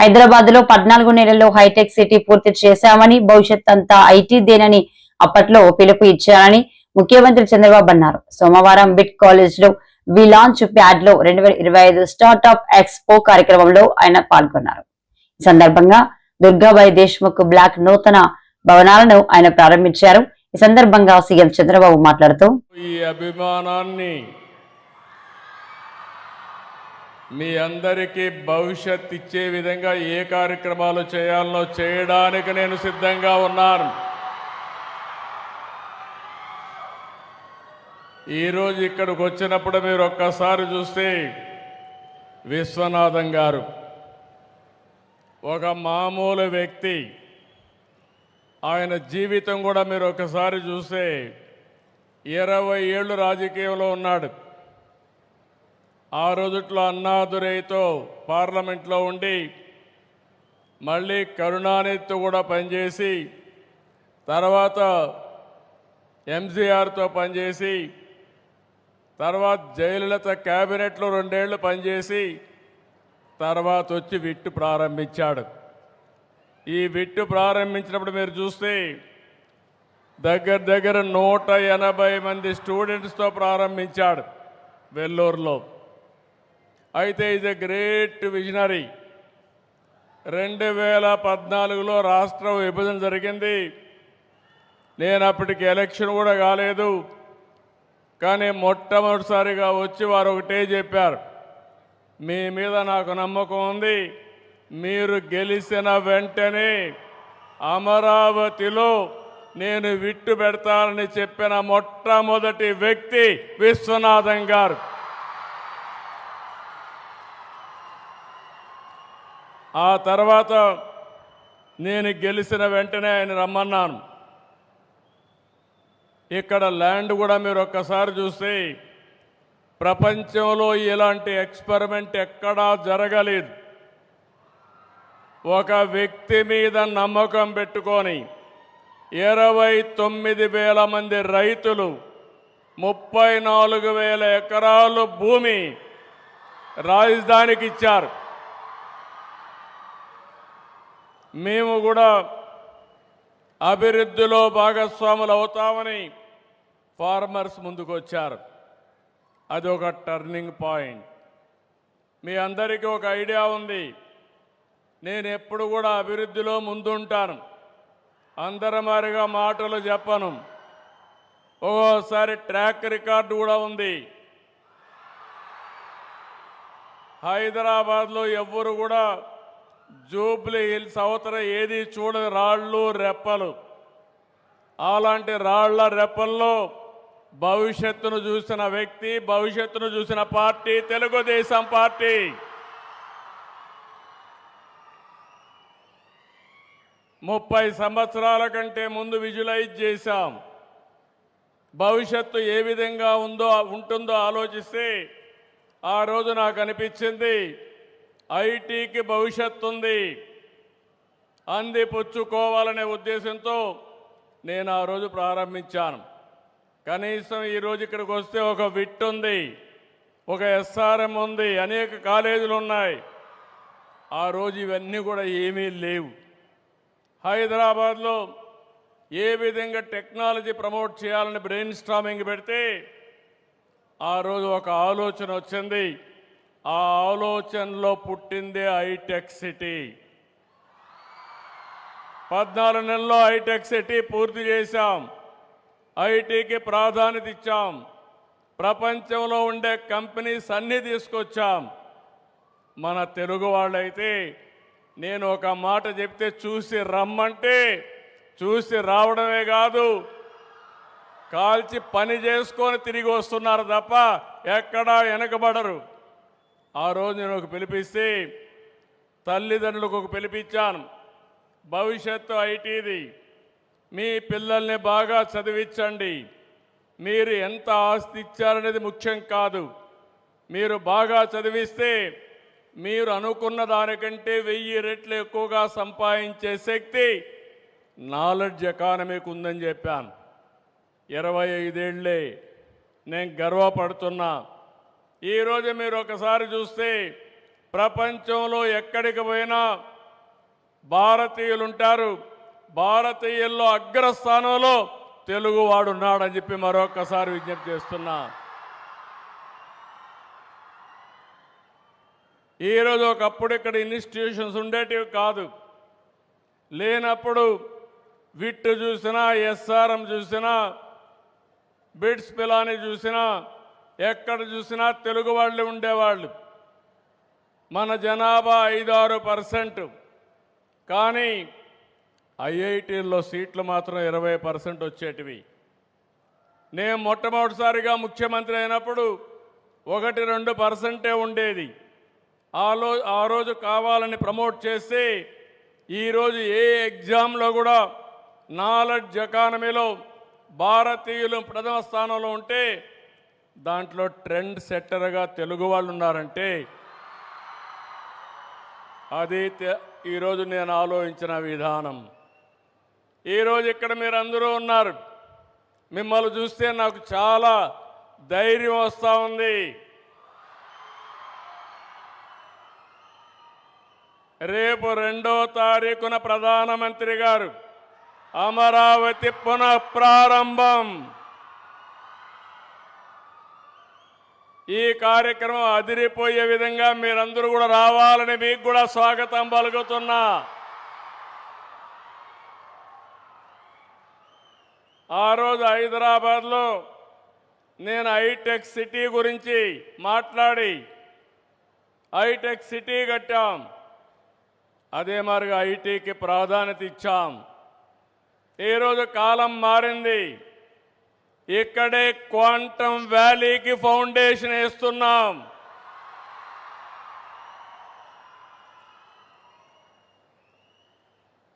హైదరాబాద్లో పద్నాలుగు నెలల్లో హైటెక్ సిటీ పూర్తి చేశామని భవిష్యత్ అంతా ఐటీదేనని అప్పట్లో పిలుపు ఇచ్చారని ముఖ్యమంత్రి చంద్రబాబు అన్నారు. సోమవారం బిట్ కాలేజ్లో వి లాంచ్ ప్యాడ్లో రెండు వేల ఇరవై ఐదు స్టార్ట్అప్ ఎక్స్పో కార్యక్రమంలో ఆయన పాల్గొన్నారు. ఈ సందర్భంగా దుర్గాబాయి దేశ్ముఖ్ బ్లాక్ నూతన భవనాలను ఆయన ప్రారంభించారు. ఈ సందర్భంగా సీఎం చంద్రబాబు మాట్లాడుతూ ఈ అభిమానాన్ని మీ అందరికీ భవిష్యత్ ఇచ్చే విధంగా ఏ కార్యక్రమాలు చేయాలనో చేయడానికి నేను సిద్ధంగా ఉన్నాను. ఈరోజు ఇక్కడికి వచ్చినప్పుడు మీరు ఒక్కసారి చూస్తే విశ్వనాథం గారు ఒక మామూలు వ్యక్తి. ఆయన జీవితం కూడా మీరు ఒకసారి చూస్తే ఇరవై ఏళ్ళు రాజకీయంలో ఉన్నాడు. ఆ రోజుట్లో అన్నాదురైతో పార్లమెంట్లో ఉండి మళ్ళీ కరుణానిధితో కూడా పనిచేసి తర్వాత ఎంజీఆర్తో పనిచేసి తర్వాత జయలలిత క్యాబినెట్లో రెండేళ్ళు పనిచేసి తర్వాత వచ్చి విట్టు ప్రారంభించాడు. ఈ విట్టు ప్రారంభించినప్పుడు మీరు చూస్తే దగ్గర దగ్గర నూట ఎనభై మంది స్టూడెంట్స్తో ప్రారంభించాడు వెల్లూరులో. అయితే ఇది ఎ గ్రేట్ విజనరీ రెండు వేల పద్నాలుగులో రాష్ట్ర విభజన జరిగింది. నేను అప్పటికి ఎలక్షన్ కూడా కాలేదు. కానీ మొట్టమొదటిసారిగా వచ్చి వారు ఒకటే చెప్పారు. మీ మీద నాకు నమ్మకం ఉంది. మీరు గెలిచిన వెంటనే అమరావతిలో నేను విట్టు పెడతానని చెప్పిన మొట్టమొదటి వ్యక్తి విశ్వనాథం గారు. ఆ తర్వాత నేను గెలిచిన వెంటనే ఆయన రమ్మన్నాను. ఇక్కడ ల్యాండ్ కూడా మీరు ఒక్కసారి చూస్తే ప్రపంచంలో ఇలాంటి ఎక్స్పెరిమెంట్ ఎక్కడా జరగలేదు. ఒక వ్యక్తి మీద నమ్మకం పెట్టుకొని ఇరవై తొమ్మిది వేల మంది రైతులు ముప్పై నాలుగు వేల ఎకరాలు భూమి రాజధానికి ఇచ్చారు. మేము కూడా అభివృద్ధిలో భాగస్వాములు అవుతామని ఫార్మర్స్ ముందుకు వచ్చారు. అది ఒక టర్నింగ్ పాయింట్. మీ అందరికీ ఒక ఐడియా ఉంది. నేను ఎప్పుడు కూడా అభివృద్ధిలో ముందుంటాను. అందరమారిగా మాటలు చెప్పను. ఒక్కోసారి ట్రాక్ రికార్డు కూడా ఉంది. హైదరాబాద్లో ఎవ్వరు కూడా జూబ్లీ హిల్స్ అవతల ఏది చూడని రాళ్ళు రెప్పలు. అలాంటి రాళ్ళ రెప్పల్లో భవిష్యత్తును చూసిన వ్యక్తి భవిష్యత్తును చూసిన పార్టీ తెలుగుదేశం పార్టీ. ముప్పై సంవత్సరాల కంటే ముందు విజువలైజ్ చేశాం. భవిష్యత్తు ఏ విధంగా ఉందో ఉంటుందో ఆలోచిస్తే ఆ రోజు నాకు అనిపించింది ఐటీకి భవిష్యత్తు ఉంది. అంది పుచ్చుకోవాలనే ఉద్దేశంతో నేను ఆ రోజు ప్రారంభించాను. కనీసం ఈరోజు ఇక్కడికి వస్తే ఒక విట్ ఉంది ఒక ఎస్ఆర్ఎం ఉంది అనేక కాలేజీలు ఉన్నాయి. ఆ రోజు ఇవన్నీ కూడా ఏమీ లేవు. హైదరాబాద్లో ఏ విధంగా టెక్నాలజీ ప్రమోట్ చేయాలని బ్రెయిన్ స్ట్రామింగ్ పెడితే ఆ రోజు ఒక ఆలోచన వచ్చింది. ఆ ఆలోచనలో పుట్టిందే హైటెక్ సిటీ. పద్నాలుగు నెలల్లో హైటెక్ సిటీ పూర్తి చేశాం. ఐటీకి ప్రాధాన్యత ఇచ్చాం. ప్రపంచంలో ఉండే కంపెనీస్ అన్నీ తీసుకొచ్చాం. మన తెలుగు వాళ్ళైతే నేను ఒక మాట చెప్తే చూసి రమ్మంటే చూసి రావడమే కాదు. కాల్చి పని చేసుకొని తిరిగి వస్తున్నారు తప్ప ఎక్కడా వెనకబడరు. ఆ రోజు నేను ఒక పిలిపిస్తే తల్లిదండ్రులకు ఒక పిలిపించాను. భవిష్యత్తు ఐటీది. మీ పిల్లల్ని బాగా చదివించండి. మీరు ఎంత ఆస్తి ఇచ్చారనేది ముఖ్యం కాదు. మీరు బాగా చదివిస్తే మీరు అనుకున్న దానికంటే వెయ్యి రెట్లు ఎక్కువగా సంపాదించే శక్తి నాలెడ్జ్ ఎకానమీకి ఉందని చెప్పాను. ఇరవై ఐదేళ్ళే నేను గర్వపడుతున్నా. ఈరోజు మీరు ఒకసారి చూస్తే ప్రపంచంలో ఎక్కడికి పోయినా భారతీయులు ఉంటారు భారతీయుల్లో అగ్రస్థానంలో తెలుగువాడు ఉన్నాడని చెప్పి మరొకసారి విజ్ఞప్తి చేస్తున్నా. ఈరోజు ఒకప్పుడు ఇక్కడ ఇన్స్టిట్యూషన్స్ ఉండేటివి కాదు. లేనప్పుడు విట్టు చూసినా ఎస్ఆర్ఎం చూసినా బిడ్స్ పిలాని చూసినా ఎక్కడ చూసినా తెలుగు వాళ్ళు ఉండేవాళ్ళు. మన జనాభా ఐదారు పర్సెంట్. కానీ ఐఐటీల్లో సీట్లు మాత్రం ఇరవై పర్సెంట్ వచ్చేటివి. నేను మొట్టమొదటిసారిగా ముఖ్యమంత్రి అయినప్పుడు ఒకటి రెండు పర్సెంటే ఉండేది. ఆలో ఆ రోజు కావాలని ప్రమోట్ చేస్తే ఈరోజు ఏ ఎగ్జామ్లో కూడా నాలెడ్జ్ ఎకానమీలో భారతీయులు ప్రథమ స్థానంలో ఉంటే దాంట్లో ట్రెండ్ సెట్టర్గా తెలుగు వాళ్ళు ఉన్నారంటే అది తె- ఈరోజు నేను ఆలోచించిన విధానం. ఈరోజు ఇక్కడ మీరు అందరూ ఉన్నారు. మిమ్మల్ని చూస్తే నాకు చాలా ధైర్యం వస్తూ ఉంది. రేపు రెండో తారీఖున ప్రధానమంత్రి గారు అమరావతి పునఃప్రారంభం. ఈ కార్యక్రమం అదిరిపోయే విధంగా మీరందరూ కూడా రావాలని మీకు కూడా స్వాగతం పలుకుతున్నా. ఆ రోజు హైదరాబాద్లో నేను హైటెక్ సిటీ గురించి మాట్లాడి హైటెక్ సిటీ కట్టాం. అదే మరిగా ఐటీకి ప్రాధాన్యత ఇచ్చాం. ఈరోజు కాలం మారింది. ఇక్కడే క్వాంటమ్ వ్యాలీకి ఫౌండేషన్ వేస్తున్నాం.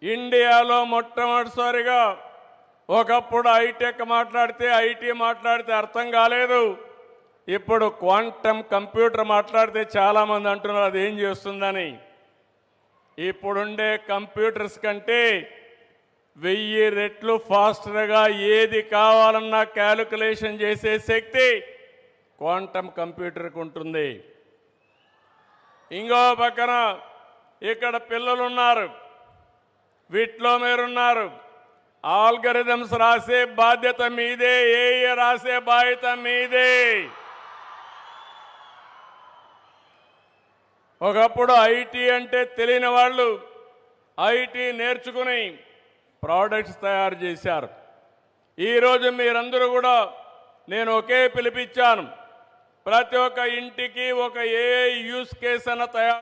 ఇండియాలో మొట్టమొదటిసారిగా ఒకప్పుడు హైటెక్ మాట్లాడితే ఐటీ మాట్లాడితే అర్థం కాలేదు. ఇప్పుడు క్వాంటమ్ కంప్యూటర్ మాట్లాడితే చాలామంది అంటున్నారు అది ఏం చేస్తుందని? ఇప్పుడుండే కంప్యూటర్స్ కంటే వెయ్యి రెట్లు ఫాస్టర్గా ఏది కావాలన్నా క్యాలిక్యులేషన్ చేసే శక్తి క్వాంటమ్ కంప్యూటర్కి ఉంటుంది. ఇంకో పక్కన ఇక్కడ పిల్లలున్నారు. వీటిలో మీరున్నారు. ఆల్గరిథమ్స్ రాసే బాధ్యత మీదే ఏ రాసే బాధ్యత మీదే. ఒకప్పుడు ఐటీ అంటే తెలియని వాళ్ళు ఐటీ నేర్చుకుని ప్రోడక్ట్స్ తయారు చేశారు. ఈరోజు మీరందరూ కూడా నేను ఒకే పిలిపించాను. ప్రతి ఒక్క ఇంటికి ఒక ఏ యూస్ కేస్ అన్న తయారు